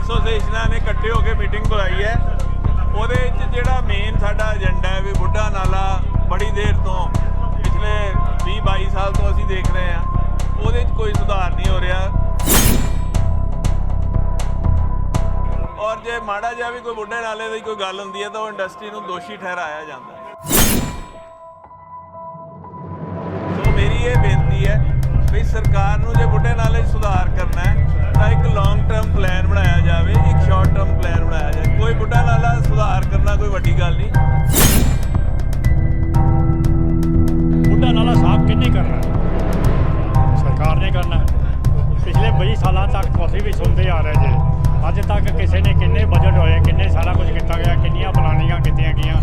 ਐਸੋਸੀਏਸ਼ਨਾਂ ਨੇ ਇਕੱਠੇ ਹੋ ਕੇ ਮੀਟਿੰਗ ਬੁਲਾਈ ਹੈ। ਉਹਦੇ ਵਿੱਚ ਜਿਹੜਾ ਮੇਨ ਸਾਡਾ ਏਜੰਡਾ ਹੈ ਵੀ ਬੁੱਢਾ ਨਾਲਾ ਬੜੀ ਦੇਰ ਤੋਂ, ਪਿਛਲੇ 20 22 ਸਾਲ ਤੋਂ ਅਸੀਂ ਦੇਖ ਰਹੇ ਹਾਂ। ਉਹਦੇ ਵਿੱਚ ਕੋਈ ਸੁਧਾਰ ਨਹੀਂ ਹੋ ਰਿਹਾ। ਔਰ ਜੇ ਮਾੜਾ ਜਿਹਾ ਵੀ ਕੋਈ ਬੁੱਢੇ ਨਾਲੇ ਦੀ ਕੋਈ ਗੱਲ ਹੁੰਦੀ ਹੈ ਤਾਂ ਉਹ ਇੰਡਸਟਰੀ ਨੂੰ ਦੋਸ਼ੀ ਠਹਿਰਾਇਆ ਜਾਂਦਾ ਵੀ ਸਰਕਾਰ ਨੂੰ ਜੇ ਬੁੱਢੇ ਨਾਲੇ ਸੁਧਾਰ ਕਰਨਾ ਹੈ, ਤਾਂ ਇੱਕ ਲੌਂਗ ਟਰਮ ਪਲਾਨ ਬਣਾਇਆ ਜਾਵੇ, ਇੱਕ ਸ਼ਾਰਟ ਟਰਮ ਪਲਾਨ ਬਣਾਇਆ ਜਾਵੇ। ਕੋਈ ਬੁੱਢਾ ਨਾਲਾ ਸੁਧਾਰ ਕਰਨਾ ਕੋਈ ਵੱਡੀ ਗੱਲ ਨਹੀਂ। ਬੁੱਢਾ ਨਾਲਾ ਸਾਫ਼ ਕਿੰਨੇ ਕਰਨਾ ਸਰਕਾਰ ਨੇ ਕਰਨਾ ਪਿਛਲੇ 20 ਸਾਲਾਂ ਤੱਕ ਤੁਸੀਂ ਵੀ ਸੁਣਦੇ ਆ ਰਹੇ ਜੇ। ਅੱਜ ਤੱਕ ਕਿਸੇ ਨੇ ਕਿੰਨੇ ਬਜਟ ਹੋਏ, ਕਿੰਨੇ ਸਾਰਾ ਕੁਝ ਕੀਤਾ ਗਿਆ, ਕਿੰਨੀਆਂ ਪਲਾਨਿੰਗਾਂ ਕੀਤੀਆਂ ਗਈਆਂ।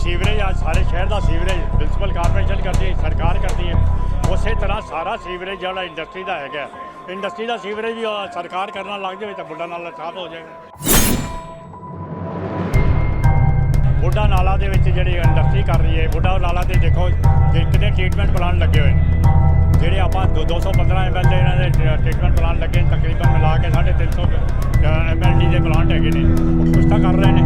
ਸੀਵਰੇਜ ਆ, ਸਾਰੇ ਸ਼ਹਿਰ ਦਾ ਸੀਵਰੇਜ ਮਿਊਨਿਸਪਲ ਕਾਰਪੋਰੇਸ਼ਨ ਕਰਦੀ ਹੈ, ਸਰਕਾਰ ਕਰਦੀ ਹੈ। ਉਸੇ ਤਰ੍ਹਾਂ ਸਾਰਾ ਸੀਵਰੇਜ ਜਿਹੜਾ ਇੰਡਸਟਰੀ ਦਾ ਹੈਗਾ। ਇੰਡਸਟਰੀ ਦਾ ਸੀਵਰੇਜ ਵੀ ਸਰਕਾਰ ਕਰਨਾ ਲੱਗ ਜਾਵੇ ਤਾਂ ਬੁੱਢਾ ਨਾਲਾ ਸਾਫ਼ ਹੋ ਜਾਏਗਾ। ਬੁੱਢਾ ਨਾਲਾ ਦੇ ਵਿੱਚ ਜਿਹੜੀ ਇੰਡਸਟਰੀ ਕਰ ਰਹੀ ਹੈ, ਬੁੱਢਾ ਨਾਲਾ ਤੇ ਦੇਖੋ ਕਿ ਕਿੰਨੇ ਟ੍ਰੀਟਮੈਂਟ ਪਲਾਂਟ ਲੱਗੇ ਹੋਏ ਨੇ, ਜਿਹੜੇ ਆਪਾਂ ਦੋ- 215 ਐਮਐਲ ਦੇ ਇਹਨਾਂ ਦੇ ਟ੍ਰੀਟਮੈਂਟ ਪਲਾਂਟ ਲੱਗੇ ਨੇ, ਤਕਰੀਬਨ ਮਿਲਾ ਕੇ 350 ਐਮਐਲਡੀ ਦੇ ਪਲਾਂਟ ਹੈਗੇ ਨੇ, ਉਹ ਕੁਛ ਤਾਂ ਕਰ ਰਹੇ ਨੇ।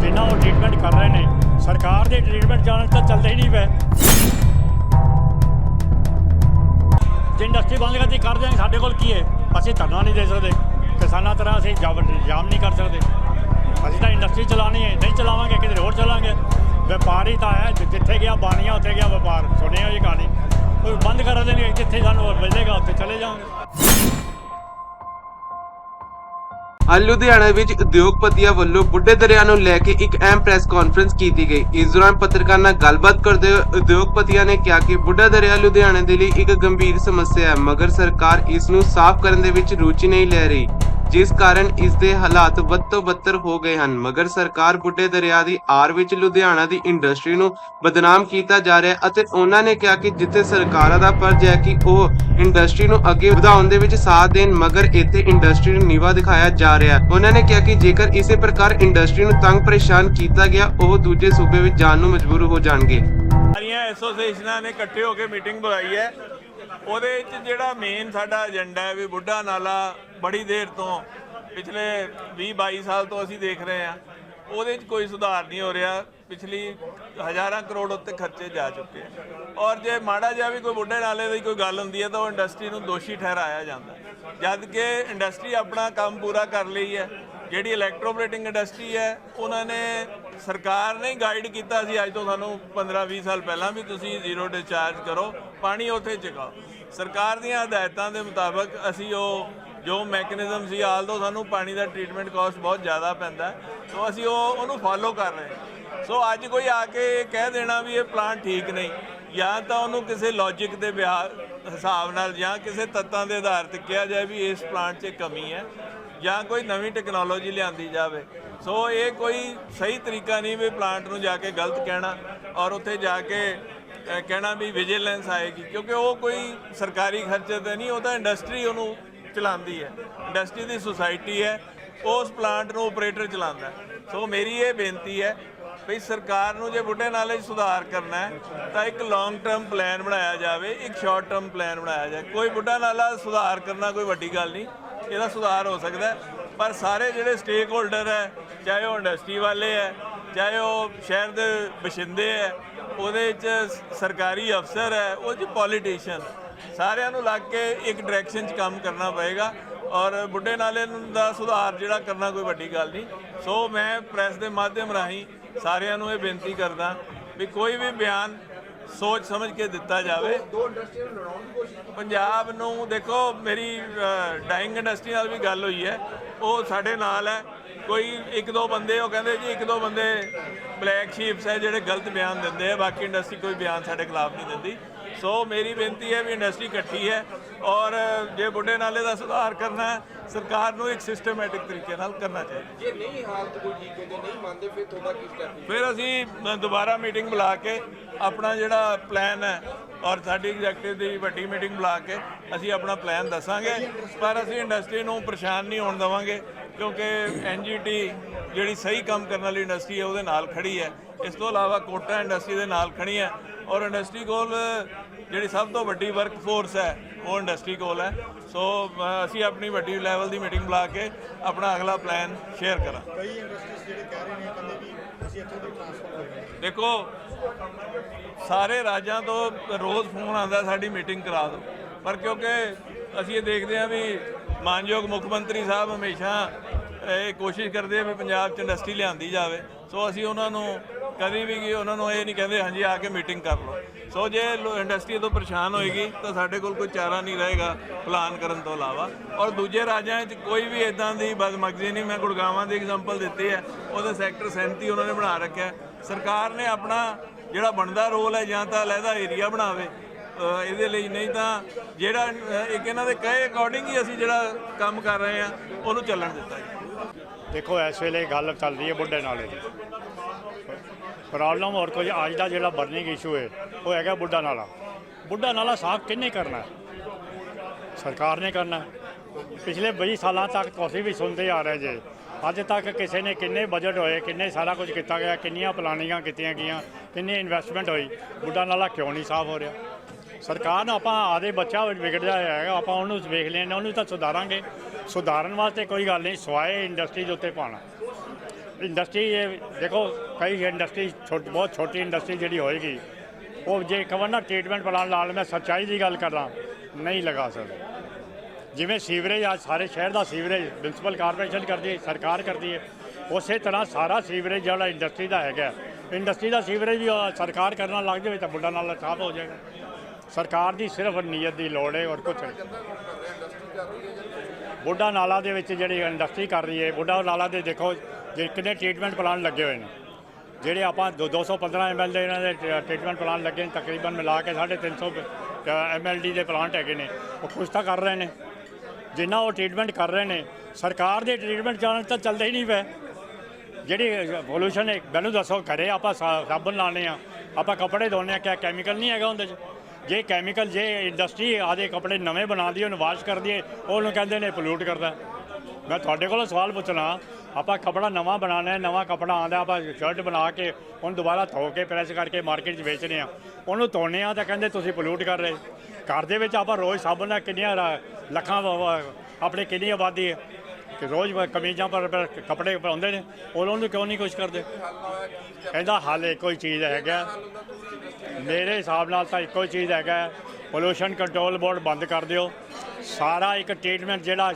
ਜਿੰਨਾ ਉਹ ਟ੍ਰੀਟਮੈਂਟ ਕਰ ਰਹੇ ਨੇ, ਸਰਕਾਰ ਦੇ ਟ੍ਰੀਟਮੈਂਟ ਜਾਣ ਤਾਂ ਚੱਲਦੇ ਹੀ ਨਹੀਂ ਪਏ। ਜੇ ਇੰਡਸਟਰੀ ਬੰਦ ਕਰਦੀ, ਕਰ ਦਿਆਂਗੇ, ਸਾਡੇ ਕੋਲ ਕੀ ਹੈ? ਅਸੀਂ ਧਰਨਾ ਨਹੀਂ ਦੇ ਸਕਦੇ। ਕਿਸਾਨਾਂ ਤਰ੍ਹਾਂ ਅਸੀਂ ਜਾਮ ਜਾਮ ਨਹੀਂ ਕਰ ਸਕਦੇ। ਅਸੀਂ ਤਾਂ ਇੰਡਸਟਰੀ ਚਲਾਣੀ ਹੈ, ਨਹੀਂ ਚਲਾਵਾਂਗੇ ਕਿਤੇ ਹੋਰ ਚਲਾਵਾਂਗੇ ਵਪਾਰੀ ਤਾਂ ਹੈ ਜਿੱਥੇ ਗਿਆ, ਬਾਣੀਆਂ, ਉੱਥੇ ਗਿਆ ਵਪਾਰ। ਸੁਣਿਆ ਹੋਈ ਕਹਾਣੀ। ਕੋਈ ਬੰਦ ਕਰ ਦੇਣਗੇ ਜਿੱਥੇ ਸਾਨੂੰ ਮਿਲੇਗਾ, ਉੱਥੇ ਚਲੇ ਜਾਵਾਂਗੇ। ਅੱਜ ਲੁਧਿਆਣਾ ਵਿੱਚ ਉਦਯੋਗਪਤੀਆਂ ਵੱਲੋਂ ਬੁੱਢੇ ਦਰਿਆ ਨੂੰ ਲੈ ਕੇ ਇੱਕ ਅਹਿਮ ਪ੍ਰੈਸ ਕਾਨਫਰੰਸ ਕੀਤੀ ਗਈ। ਇਸ ਦੌਰਾਨ ਪੱਤਰਕਾਰਾਂ ਨਾਲ ਗੱਲਬਾਤ ਕਰਦੇ ਹੋਏ ਉਦਯੋਗਪਤੀਆਂ ਨੇ ਕਿਹਾ ਕਿ ਬੁੱਢਾ ਦਰਿਆ ਲੁਧਿਆਣਾ ਦੇ ਲਈ ਇੱਕ ਗੰਭੀਰ ਸਮੱਸਿਆ ਹੈ, ਮਗਰ ਸਰਕਾਰ ਇਸ ਨੂੰ ਸਾਫ਼ ਕਰਨ ਦੇ ਵਿੱਚ ਰੁਚੀ ਨਹੀਂ ਲੈ ਰਹੀ। ਜਿਸ ਕਾਰਨ ਇਸ ਦੇ ਹਾਲਾਤ ਵੱਧ ਤੋਂ ਬੱਤਰ ਹੋ ਗਏ ਹਨ। ਮਗਰ ਸਰਕਾਰ ਬੁੱਢੇ ਦਰਿਆ ਦੀ ਆਰ ਵਿੱਚ ਲੁਧਿਆਣਾ ਦੀ ਇੰਡਸਟਰੀ ਨੂੰ ਬਦਨਾਮ ਕੀਤਾ ਜਾ ਰਿਹਾ ਅਤੇ ਉਹਨਾਂ ਨੇ ਕਿਹਾ ਕਿ ਜਿੱਥੇ ਸਰਕਾਰਾਂ ਦਾ ਫਰਜ਼ ਹੈ ਕਿ ਉਹ ਇੰਡਸਟਰੀ ਨੂੰ ਅੱਗੇ ਵਧਾਉਣ ਦੇ ਵਿੱਚ ਸਾਥ ਦੇਣ, ਮਗਰ ਇੱਥੇ ਇੰਡਸਟਰੀ ਨੂੰ ਨੀਵਾ ਦਿਖਾਇਆ ਜਾ ਰਿਹਾ ਹੈ। ਉਹਨਾਂ ਨੇ ਕਿਹਾ ਕਿ ਜੇਕਰ ਇਸੇ ਪ੍ਰਕਾਰ ਇੰਡਸਟਰੀ ਨੂੰ ਤੰਗ ਪਰੇਸ਼ਾਨ ਕੀਤਾ ਗਿਆ, ਉਹ ਦੂਜੇ ਸੂਬੇ ਵਿੱਚ ਜਾਣ ਨੂੰ ਮਜਬੂਰ ਹੋ ਜਾਣਗੇ। ਸਾਰੀਆਂ ਐਸੋਸੀਏਸ਼ਨਾਂ ਨੇ ਇਕੱਠੇ ਹੋ ਕੇ ਮੀਟਿੰਗ ਬੁਲਾਈ ਹੈ। ਉਹਦੇ ਵਿੱਚ ਜਿਹੜਾ ਮੇਨ ਸਾਡਾ ਏਜੰਡਾ ਹੈ ਵੀ ਬੁੱਢਾ ਨਾਲਾ ਬੜੀ ਦੇਰ ਤੋਂ, ਪਿਛਲੇ 20 22 ਸਾਲ ਤੋਂ ਅਸੀਂ ਦੇਖ ਰਹੇ ਹਾਂ, ਉਹਦੇ ਵਿੱਚ ਕੋਈ ਸੁਧਾਰ ਨਹੀਂ ਹੋ ਰਿਹਾ। ਪਿਛਲੀ ਹਜ਼ਾਰਾਂ ਕਰੋੜ ਉੱਤੇ ਖਰਚੇ ਜਾ ਚੁੱਕੇ ਔਰ ਜੇ ਮਾੜਾ ਜਿਹਾ ਵੀ ਕੋਈ ਬੁੱਢੇ ਨਾਲੇ ਦੀ ਕੋਈ ਗੱਲ ਹੁੰਦੀ ਹੈ ਤਾਂ ਉਹ ਇੰਡਸਟਰੀ ਨੂੰ ਦੋਸ਼ੀ ਠਹਿਰਾਇਆ ਜਾਂਦਾ ਹੈ। ਜਦ ਕਿ ਇੰਡਸਟਰੀ ਆਪਣਾ ਕੰਮ ਪੂਰਾ ਕਰ ਲਈ ਹੈ। ਜਿਹੜੀ ਇਲੈਕਟ੍ਰੋਪਲੇਟਿੰਗ ਇੰਡਸਟਰੀ ਹੈ, ਉਹਨਾਂ ਨੇ ਸਰਕਾਰ ਨੇ ਗਾਈਡ ਕੀਤਾ ਸੀ, ਅੱਜ ਤੋਂ ਸਾਨੂੰ 15-20 ਸਾਲ ਪਹਿਲਾਂ ਵੀ ਤੁਸੀਂ ਜ਼ੀਰੋ ਡਿਸਚਾਰਜ ਕਰੋ, ਪਾਣੀ ਉੱਥੇ ਚੁਕਾਓ। ਸਰਕਾਰ ਦੀਆਂ ਹਦਾਇਤਾਂ ਦੇ ਮੁਤਾਬਕ ਅਸੀਂ ਉਹ ਜੋ ਮੈਕੈਨਿਜ਼ਮ ਸੀ ਆਲਦੋ ਸਾਨੂੰ ਪਾਣੀ ਦਾ ਟ੍ਰੀਟਮੈਂਟ ਕਾਸਟ ਬਹੁਤ ਜ਼ਿਆਦਾ ਪੈਂਦਾ ਸੋ ਅਸੀਂ ਉਹ, ਉਹਨੂੰ ਫਾਲੋ ਕਰ ਰਹੇ ਸੋ ਅੱਜ ਕੋਈ ਆ ਕੇ ਇਹ ਕਹਿ ਦੇਣਾ ਵੀ ਇਹ ਪਲਾਂਟ ਠੀਕ ਨਹੀਂ, ਜਾਂ ਤਾਂ ਉਹਨੂੰ ਕਿਸੇ ਲੌਜੀਕ ਦੇ ਵਿਆਹ, ਹਿਸਾਬ ਨਾਲ ਜਾਂ ਕਿਸੇ ਤੱਤਾਂ ਦੇ ਆਧਾਰ ਤੇ ਕਿਹਾ ਜਾਏ ਵੀ ਇਸ ਪਲਾਂਟ 'ਚ ਕਮੀ ਹੈ, ਜਾਂ ਕੋਈ ਨਵੀਂ ਟੈਕਨੋਲੋਜੀ ਲਿਆਂਦੀ ਜਾਵੇ। ਸੋ ਇਹ ਕੋਈ ਸਹੀ ਤਰੀਕਾ ਨਹੀਂ ਵੀ ਪਲਾਂਟ ਨੂੰ ਜਾ ਕੇ ਗਲਤ ਕਹਿਣਾ ਔਰ ਉੱਥੇ ਜਾ ਕੇ ਕਹਿਣਾ ਵੀ ਵਿਜੀਲੈਂਸ ਆਏਗੀ, ਕਿਉਂਕਿ ਉਹ ਕੋਈ ਸਰਕਾਰੀ ਖਰਚੇ ਤੇ ਨਹੀਂ, ਉਹ ਤਾਂ ਇੰਡਸਟਰੀ ਉਹਨੂੰ ਚਲਾਉਂਦੀ ਹੈ। ਇੰਡਸਟਰੀ ਦੀ ਸੁਸਾਇਟੀ ਹੈ, ਉਸ ਪਲਾਂਟ ਨੂੰ ਆਪਰੇਟਰ ਚਲਾਉਂਦਾ ਸੋ ਮੇਰੀ ਇਹ ਬੇਨਤੀ ਹੈ ਵੀ ਸਰਕਾਰ ਨੂੰ ਜੇ ਬੁੱਢੇ ਨਾਲੇ 'ਚ ਸੁਧਾਰ ਕਰਨਾ ਹੈ, ਤਾਂ ਇੱਕ ਲੌਂਗ ਟਰਮ ਪਲਾਨ ਬਣਾਇਆ ਜਾਵੇ, ਇੱਕ ਸ਼ਾਰਟ ਟਰਮ ਪਲਾਨ ਬਣਾਇਆ ਜਾਵੇ। ਕੋਈ ਬੁੱਢਾ ਨਾਲਾ ਸੁਧਾਰ ਕਰਨਾ ਕੋਈ ਵੱਡੀ ਗੱਲ ਨਹੀਂ, ਇਹਦਾ ਸੁਧਾਰ ਹੋ ਸਕਦਾ ਪਰ ਸਾਰੇ ਜਿਹੜੇ ਸਟੇਕ ਹੋਲਡਰ ਹੈ, ਚਾਹੇ ਉਹ ਇੰਡਸਟਰੀ ਵਾਲੇ ਹੈ ਚਾਹੇ ਉਹ ਸ਼ਹਿਰ ਦੇ ਵਸਿੰਦੇ ਹੈ ਉਹਦੇ ਵਿੱਚ ਸਰਕਾਰੀ ਅਫਸਰ ਹੈ ਉਹ 'ਚ ਪੋਲੀਟੀਸ਼ੀਅਨ ਸਾਰਿਆਂ ਨੂੰ ਲੱਗ ਕੇ ਇੱਕ ਡਾਇਰੈਕਸ਼ਨ 'ਚ ਕੰਮ ਕਰਨਾ ਪਏਗਾ ਔਰ ਬੁੱਢੇ ਨਾਲੇ ਨੂੰ ਦਾ ਸੁਧਾਰ ਜਿਹੜਾ ਕਰਨਾ ਕੋਈ ਵੱਡੀ ਗੱਲ ਨਹੀਂ। ਸੋ ਮੈਂ ਪ੍ਰੈਸ ਦੇ ਮਾਧਿਅਮ ਰਾਹੀਂ ਸਾਰਿਆਂ ਨੂੰ ਇਹ ਬੇਨਤੀ ਕਰਦਾ ਵੀ ਕੋਈ ਵੀ ਬਿਆਨ ਸੋਚ ਸਮਝ ਕੇ ਦਿੱਤਾ ਜਾਵੇ। ਪੰਜਾਬ ਨੂੰ ਦੇਖੋ ਮੇਰੀ ਡਾਈਂਗ ਇੰਡਸਟਰੀ ਨਾਲ ਵੀ ਗੱਲ ਹੋਈ ਹੈ। ਉਹ ਸਾਡੇ ਨਾਲ ਹੈ। ਕੋਈ ਇੱਕ ਦੋ ਬੰਦੇ ਉਹ ਕਹਿੰਦੇ ਜੀ ਇੱਕ ਦੋ ਬੰਦੇ ਬਲੈਕ ਸ਼ੀਪਸ ਹੈ ਜਿਹੜੇ ਗਲਤ ਬਿਆਨ ਦਿੰਦੇ ਆ ਬਾਕੀ ਇੰਡਸਟਰੀ ਕੋਈ ਬਿਆਨ ਸਾਡੇ ਖਿਲਾਫ ਨਹੀਂ ਦਿੰਦੀ। ਸੋ ਮੇਰੀ ਬੇਨਤੀ ਹੈ ਵੀ ਇੰਡਸਟਰੀ ਇਕੱਠੀ ਹੈ ਔਰ ਜੇ ਬੁੱਢੇ ਨਾਲੇ ਦਾ ਸੁਧਾਰ ਕਰਨਾ ਹੈ ਸਰਕਾਰ ਨੂੰ ਇੱਕ ਸਿਸਟਮੈਟਿਕ ਤਰੀਕੇ ਨਾਲ ਕਰਨਾ ਚਾਹੀਦਾ। ਜੇ ਨਹੀਂ ਹਾਲਤ ਕੋਈ ਠੀਕ ਹੁੰਦੀ ਨਹੀਂ ਮੰਨਦੇ ਫਿਰ ਤੁਹਾਡਾ ਕੀ ਸਟੈਪ ਫਿਰ ਅਸੀਂ ਦੁਬਾਰਾ ਮੀਟਿੰਗ ਬੁਲਾ ਕੇ ਆਪਣਾ ਜਿਹੜਾ ਪਲਾਨ ਹੈ ਔਰ ਸਾਡੀ ਐਗਜ਼ੈਕਟਿਵ ਦੀ ਵੱਡੀ ਮੀਟਿੰਗ ਬੁਲਾ ਕੇ ਅਸੀਂ ਆਪਣਾ ਪਲਾਨ ਦੱਸਾਂਗੇ। ਪਰ ਅਸੀਂ ਇੰਡਸਟਰੀ ਨੂੰ ਪਰੇਸ਼ਾਨ ਨਹੀਂ ਹੋਣ ਦੇਵਾਂਗੇ। ਕਿਉਂਕਿ ਐਨਜੀਟੀ ਜਿਹੜੀ ਸਹੀ ਕੰਮ ਕਰਨ ਵਾਲੀ ਇੰਡਸਟਰੀ ਹੈ ਉਹਦੇ ਨਾਲ ਖੜੀ ਹੈ। ਇਸ ਤੋਂ ਇਲਾਵਾ ਕੋਟਾ ਇੰਡਸਟਰੀ ਦੇ ਨਾਲ ਖੜੀ ਹੈ ਔਰ ਇੰਡਸਟਰੀ ਕੋਲ ਜਿਹੜੀ ਸਭ ਤੋਂ ਵੱਡੀ ਵਰਕ ਫੋਰਸ ਹੈ ਉਹ ਇੰਡਸਟਰੀ ਕੋਲ ਹੈ। ਸੋ ਅਸੀਂ ਆਪਣੀ ਵੱਡੀ ਲੈਵਲ ਦੀ ਮੀਟਿੰਗ ਬੁਲਾ ਕੇ ਆਪਣਾ ਅਗਲਾ ਪਲਾਨ ਸ਼ੇਅਰ ਕਰਾਂਗੇ। ਕਈ ਇੰਡਸਟਰੀਜ਼ ਜਿਹੜੇ ਕਹਿ ਰਹੇ ਨੇ ਕਹਿੰਦੇ ਵੀ ਅਸੀਂ ਇੱਥੋਂ ਦੀ ਟ੍ਰਾਂਸਫਰ ਹੋ ਗਏ ਦੇਖੋ ਸਾਰੇ ਰਾਜਾਂ ਤੋਂ ਰੋਜ਼ ਫੋਨ ਆਉਂਦਾ ਸਾਡੀ ਮੀਟਿੰਗ ਕਰਾ ਦਿਓ। ਪਰ ਕਿਉਂਕਿ ਅਸੀਂ ਇਹ ਦੇਖਦੇ ਹਾਂ ਵੀ ਮਾਨਯੋਗ ਮੁੱਖ ਮੰਤਰੀ ਸਾਹਿਬ ਹਮੇਸ਼ਾ ਇਹ ਕੋਸ਼ਿਸ਼ ਕਰਦੇ ਆ ਵੀ ਪੰਜਾਬ 'ਚ ਇੰਡਸਟਰੀ ਲਿਆਂਦੀ ਜਾਵੇ। ਸੋ ਅਸੀਂ ਉਹਨਾਂ ਨੂੰ ਕਦੀ ਵੀ ਉਹਨਾਂ ਨੂੰ ਇਹ ਨਹੀਂ ਕਹਿੰਦੇ, ਹਾਂਜੀ, ਆ ਕੇ ਮੀਟਿੰਗ ਕਰ ਲਓ। ਸੋ ਜੇ ਇੰਡਸਟਰੀ ਤੋਂ ਪਰੇਸ਼ਾਨ ਹੋਏਗੀ, ਤਾਂ ਸਾਡੇ ਕੋਲ ਕੋਈ ਚਾਰਾ ਨਹੀਂ ਰਹੇਗਾ ਪਲਾਨ ਕਰਨ ਤੋਂ ਇਲਾਵਾ। ਔਰ ਦੂਜੇ ਰਾਜਾਂ 'ਚ ਕੋਈ ਵੀ ਇਦਾਂ ਦੀ ਬਦਮਗਜ਼ੀ ਨਹੀਂ, ਮੈਂ ਗੁੜਗਾਵਾਂ ਦੀ ਐਗਜ਼ਾਮਪਲ ਦਿੱਤੀ ਹੈ। ਉਹਦੇ ਸੈਕਟਰ 37 ਉਹਨਾਂ ਨੇ ਬਣਾ ਰੱਖਿਆ। ਸਰਕਾਰ ਨੇ ਆਪਣਾ ਜਿਹੜਾ ਬਣਦਾ ਰੋਲ ਹੈ, ਜਾਂ ਤਾਂ ਅਲੱਗਾ ਏਰੀਆ ਬਣਾਵੇ ਇਹਦੇ ਲਈ ਨਹੀਂ ਤਾਂ ਜਿਹੜਾ ਇੱਕ ਇਹਨਾਂ ਦੇ ਕਹੇ ਅਕੋਰਡਿੰਗ ਹੀ ਅਸੀਂ ਜਿਹੜਾ ਕੰਮ ਕਰ ਰਹੇ ਆ ਉਹਨੂੰ ਚੱਲਣ ਦਿੱਤਾ ਜੀ। ਦੇਖੋ, ਇਸ ਵੇਲੇ ਗੱਲ ਚੱਲ ਰਹੀ ਹੈ ਬੁੱਢੇ ਨਾਲੇ ਦੀ ਪ੍ਰੋਬਲਮ ਹੋਰ ਕੋਈ, ਅੱਜ ਦਾ ਜਿਹੜਾ ਬਰਨਿੰਗ ਇਸ਼ੂ ਹੈ, ਉਹ ਹੈਗਾ ਬੁੱਢਾ ਨਾਲਾ। ਬੁੱਢਾ ਨਾਲਾ ਸਾਫ਼ ਕਿੰਨੇ ਕਰਨਾ ਸਰਕਾਰ ਨੇ ਕਰਨਾ ਪਿਛਲੇ 20 ਸਾਲਾਂ ਤੱਕ ਤੁਸੀਂ ਵੀ ਸੁਣਦੇ ਆ ਰਹੇ ਜੇ। ਅੱਜ ਤੱਕ ਕਿਸੇ ਨੇ ਕਿੰਨੇ ਬਜਟ ਹੋਏ, ਕਿੰਨੇ ਸਾਰਾ ਕੁਝ ਕੀਤਾ ਗਿਆ, ਕਿੰਨੀਆਂ ਪਲਾਨਿੰਗਾਂ ਕੀਤੀਆਂ ਗਈਆਂ, ਕਿੰਨੀ ਇਨਵੈਸਟਮੈਂਟ ਹੋਈ। ਬੁੱਢਾ ਨਾਲਾ ਕਿਉਂ ਨਹੀਂ ਸਾਫ਼ ਹੋ ਰਿਹਾ? ਸਰਕਾਰ ਨੂੰ ਆਪਾਂ ਆਦੇ ਬੱਚਾ ਵਿਗੜਦਾ ਹੈਗਾ, ਆਪਾਂ ਉਹਨੂੰ ਵੇਖ ਲੈਣਾ ਉਹਨੂੰ ਤਾਂ ਸੁਧਾਰਾਂਗੇ। ਸੁਧਾਰਨ ਵਾਸਤੇ ਕੋਈ ਗੱਲ ਨਹੀਂ, ਸਵਾਏ ਇੰਡਸਟਰੀ ਦੇ ਉੱਤੇ ਪਾਣਾ ਇੰਡਸਟਰੀ ਇਹ ਦੇਖੋ, ਕਈ ਇੰਡਸਟਰੀ ਛੋਟੀ, ਬਹੁਤ ਛੋਟੀ ਇੰਡਸਟਰੀ ਜਿਹੜੀ ਹੋਏਗੀ, ਉਹ ਜੇ ਕਵਰ ਨਾ ਟ੍ਰੀਟਮੈਂਟ ਪਲਾਨ ਨਾਲ ਮੈਂ ਸੱਚਾਈ ਦੀ ਗੱਲ ਕਰਾਂ, ਨਹੀਂ ਲਗਾ ਸਕਦਾ। ਜਿਵੇਂ ਸੀਵਰੇਜ, ਅੱਜ ਸਾਰੇ ਸ਼ਹਿਰ ਦਾ ਸੀਵਰੇਜ ਮਿਊਨਿਸਪਲ ਕਾਰਪੋਰੇਸ਼ਨ ਕਰਦੀ ਹੈ, ਸਰਕਾਰ ਕਰਦੀ ਹੈ, ਉਸੇ ਤਰ੍ਹਾਂ ਸਾਰਾ ਸੀਵਰੇਜ ਜਿਹੜਾ ਇੰਡਸਟਰੀ ਦਾ ਹੈਗਾ। ਇੰਡਸਟਰੀ ਦਾ ਸੀਵਰੇਜ ਵੀ ਸਰਕਾਰ ਕਰਨ ਲੱਗ ਜਾਵੇ ਤਾਂ ਬੁੱਢਾ ਨਾਲ ਸਾਫ਼ ਹੋ ਜਾਏਗਾ। ਸਰਕਾਰ ਦੀ ਸਿਰਫ ਨੀਅਤ ਦੀ ਲੋੜ ਹੈ ਔਰ ਕੁਝ ਬੁੱਢਾ ਨਾਲਾ ਦੇ ਵਿੱਚ ਜਿਹੜੀ ਇੰਡਸਟਰੀ ਕਰ ਰਹੀ ਹੈ, ਬੁੱਢਾ ਨਾਲਾ ਦੇ ਦੇਖੋ ਜੇ ਕਿੰਨੇ ਟ੍ਰੀਟਮੈਂਟ ਪਲਾਨ ਲੱਗੇ ਹੋਏ ਨੇ। ਜਿਹੜੇ ਆਪਾਂ ਦੋ- 215 ਐਮਐਲ ਦੇ ਇਹਨਾਂ ਦੇ ਟ੍ਰੀਟਮੈਂਟ ਪਲਾਨ ਲੱਗੇ ਨੇ, ਤਕਰੀਬਨ ਮਿਲਾ ਕੇ 350 ਐਮਐਲਡੀ ਦੇ ਪਲਾਂਟ ਹੈਗੇ ਨੇ। ਉਹ ਕੁਛ ਤਾਂ ਕਰ ਰਹੇ ਨੇ। ਜਿੰਨਾ ਉਹ ਟ੍ਰੀਟਮੈਂਟ ਕਰ ਰਹੇ ਨੇ, ਸਰਕਾਰ ਦੇ ਟ੍ਰੀਟਮੈਂਟ ਚਾਲਣ ਤਾਂ ਚੱਲਦੇ ਹੀ ਨਹੀਂ ਪਏ। ਜਿਹੜੀ ਪੋਲੂਸ਼ਨ ਹੈ, ਮੈਨੂੰ ਦੱਸੋ, ਘਰੇ ਆਪਾਂ ਸਾ- ਸਾਬਣ ਲਾਉਂਦੇ ਆ ਆਪਾਂ ਕੱਪੜੇ ਧੋਣੇ ਆ ਕਿਆ ਕੈਮੀਕਲ ਨਹੀਂ ਹੈਗਾ ਉਹਦੇ 'ਚ? ਜੇ ਕੈਮੀਕਲ ਜੇ ਇੰਡਸਟਰੀ ਆਦੇ ਕੱਪੜੇ ਨਵੇਂ ਬਣਾਉਂਦੀ, ਉਹਨੂੰ ਵਾਸ਼ ਕਰਦੀ ਹੈ, ਉਹਨੂੰ ਕਹਿੰਦੇ ਨੇ ਪੋਲੂਟ ਕਰਦਾ। ਮੈਂ ਤੁਹਾਡੇ ਕੋਲੋਂ ਸਵਾਲ ਪੁੱਛਣਾ, ਆਪਾਂ ਕੱਪੜਾ ਨਵਾਂ ਬਣਾਉਣਾ ਹੈ, ਨਵਾਂ ਕੱਪੜਾ ਆਉਂਦਾ, ਆਪਾਂ ਸ਼ਰਟ ਬਣਾ ਕੇ ਉਹਨੂੰ ਦੁਬਾਰਾ ਧੋ ਕੇ ਪ੍ਰੈਸ ਕਰਕੇ ਮਾਰਕੀਟ 'ਚ ਵੇਚਦੇ ਆ ਉਹਨੂੰ ਧੋਣੇ ਆ ਤਾਂ ਕਹਿੰਦੇ ਤੁਸੀਂ ਪੋਲੂਟ ਕਰ ਰਹੇ। ਘਰ ਦੇ ਵਿੱਚ ਆਪਾਂ ਰੋਜ਼ ਸਾਬਣ ਨਾਲ ਕਿੰਨੀਆਂ ਲੱਖਾਂ ਆਪਣੇ ਕਿੰਨੀ ਆਬਾਦੀ ਹੈ। ਕਿ ਰੋਜ਼ ਕਮੀਜ਼ਾਂ ਪਰ ਪਰ ਕੱਪੜੇ ਪਾਉਂਦੇ ਨੇ, ਉਹ ਉਹਨੂੰ ਕਿਉਂ ਨਹੀਂ ਕੁਛ ਕਰਦੇ? ਇਹਦਾ ਹੱਲ ਇੱਕੋ ਹੀ ਚੀਜ਼ ਹੈਗਾ। ਮੇਰੇ ਹਿਸਾਬ ਨਾਲ ਤਾਂ ਇੱਕੋ ਹੀ ਚੀਜ਼ ਹੈਗਾ ਪੋਲੂਸ਼ਨ ਕੰਟਰੋਲ ਬੋਰਡ ਬੰਦ ਕਰ ਦਿਓ। ਸਾਰਾ ਇੱਕ ਟ੍ਰੀਟਮੈਂਟ ਜਿਹੜਾ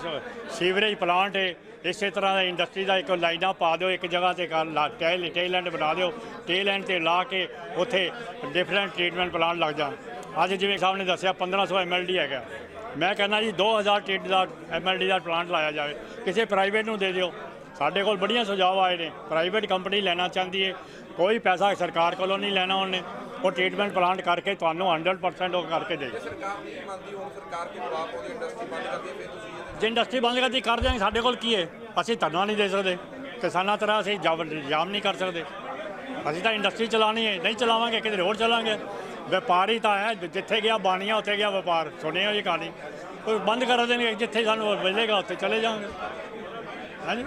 ਸੀਵਰੇਜ ਪਲਾਂਟ ਹੈ ਇਸੇ ਤਰ੍ਹਾਂ ਦਾ ਇੰਡਸਟਰੀ ਦਾ ਇੱਕ ਲਾਈਨਾਂ ਪਾ ਦਿਓ, ਇੱਕ ਜਗ੍ਹਾ ਤੇ ਕਰ ਲਾ ਟੇਲ ਟੇਲੈਂਡ ਬਣਾ ਦਿਓ ਟੇਲੈਂਡ ਤੇ ਲਾ ਕੇ ਉੱਥੇ ਡਿਫਰੈਂਟ ਟ੍ਰੀਟਮੈਂਟ ਪਲਾਂਟ ਲੱਗ ਜਾਣ। ਅੱਜ ਜਿਵੇਂ ਸਾਹਿਬ ਨੇ ਦੱਸਿਆ 1500 ਐਮਐਲਡੀ ਹੈਗਾ। ਮੈਂ ਕਹਿੰਦਾ ਜੀ 2000 ਟ੍ਰੀਟ ਦਾ ਐਮਐਲਡੀ ਦਾ ਪਲਾਂਟ ਲਾਇਆ ਜਾਵੇ। ਕਿਸੇ ਪ੍ਰਾਈਵੇਟ ਨੂੰ ਦੇ ਦਿਓ। ਸਾਡੇ ਕੋਲ ਬੜੀਆਂ ਸੁਝਾਅ ਆਏ ਨੇ। ਪ੍ਰਾਈਵੇਟ ਕੰਪਨੀ ਲੈਣਾ ਚਾਹੁੰਦੀ ਹੈ ਕੋਈ ਪੈਸਾ ਸਰਕਾਰ ਕੋਲੋਂ ਨਹੀਂ ਲੈਣਾ ਉਹਨੇ। ਉਹ ਟ੍ਰੀਟਮੈਂਟ ਪਲਾਂਟ ਕਰਕੇ ਤੁਹਾਨੂੰ 100% ਉਹ ਕਰਕੇ ਦੇਗੀ ਸਰਕਾਰ ਨਹੀਂ ਮੰਨਦੀ ਹੁਣ ਸਰਕਾਰ ਕੇ ਦਬਾਅ ਪਾਉਂਦੀ ਇੰਡਸਟਰੀ ਬੰਦ ਕਰਦੀ ਹੈ ਫਿਰ ਤੁਸੀਂ ਇਹਦੇ ਜੇ ਇੰਡਸਟਰੀ ਬੰਦ ਕਰਦੀ ਕਰ ਦਿਆਂਗੇ। ਸਾਡੇ ਕੋਲ ਕੀ ਹੈ? ਅਸੀਂ ਧਰਨਾ ਨਹੀਂ ਦੇ ਸਕਦੇ। ਕਿਸਾਨਾਂ ਤਰ੍ਹਾਂ ਅਸੀਂ ਜਾਮ ਜਾਮ ਨਹੀਂ ਕਰ ਸਕਦੇ। ਅਸੀਂ ਤਾਂ ਇੰਡਸਟਰੀ ਚਲਾਣੀ ਹੈ। ਨਹੀਂ ਚਲਾਵਾਂਗੇ ਕਿਤੇ ਹੋਰ ਚਲਾਂਗੇ। ਵਪਾਰੀ ਤਾਂ ਹੈ ਜਿੱਥੇ ਗਿਆ ਬਾਣੀਆਂ ਉੱਥੇ ਗਿਆ ਵਪਾਰ। ਸੁਣਿਆ ਜੀ ਕਹਾਣੀ। ਕੋਈ ਬੰਦ ਕਰ ਦੇਣਗੇ ਜਿੱਥੇ ਸਾਨੂੰ ਮਿਲੇਗਾ ਉੱਥੇ ਚਲੇ ਜਾਵਾਂਗੇ। ਹਾਂਜੀ?